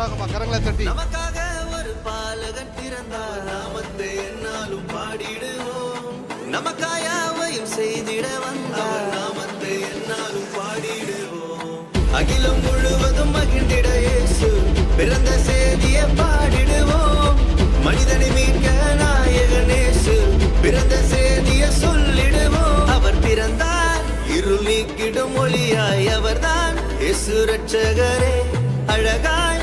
உற்சாகமா கரங்களை தட்டி. நமக்காக ஒரு பாலகன் பிறந்தார். நாமத்தை என்னாலும் பாடிடுவோம். நமக்காயாவையும் செய்திட வந்தார். நாமத்தை என்னாலும் பாடிடுவோம். அகிலம் முழுவதும் மகிழ்ந்திட இயேசு. பிறந்த செய்தியை பாடிடுவோம். மனிதனை மீட்க நாயகனேசு பிறந்த செய்தியை சொல்லிடுவோம். அவர் பிறந்தார். இருள் நீக்கிடும் மொழியாய் அவர்தான். இயேசு ரட்சகரே அழகாய்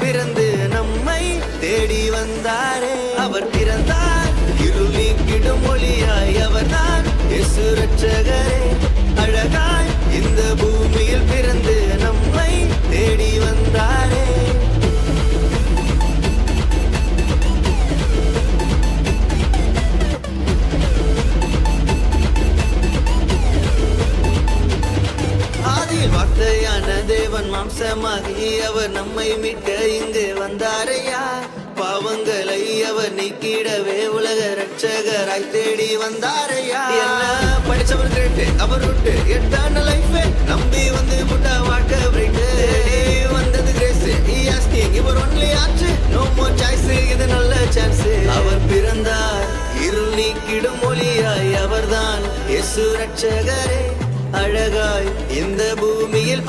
பிறந்து நம்மை தேடி வந்தாரே. அவர் பிறந்தார். இருள் நீக்கிடும் ஒளியாய் அவர்தான் இயேசு ரட்சகரே மாம்சமாகி அவர் நம்மை மீட்க இங்கு வந்தாரையா பாவங்களை அவர் நீக்கிடவே உலக ரட்சகராய் தேடி வந்தாரையா என்ன படிச்சவர் கேட்டு அவர் விட்டு எட்டான லைஃப் நம்பி வந்து புட்டா வாழ்க்கை பிரைட்டு வந்தது கிரேஸ் ஆஸ்கிங் இவர் ஒன்லி ஆச்சு நோ மோர் சாய்ஸ் இது நல்ல சான்ஸ் அவர் பிறந்தார் இருள் நீக்கிடும் ஒளியாய் அவர்தான். எசு ரட்சகரே அழகாய் இந்த பூமியில்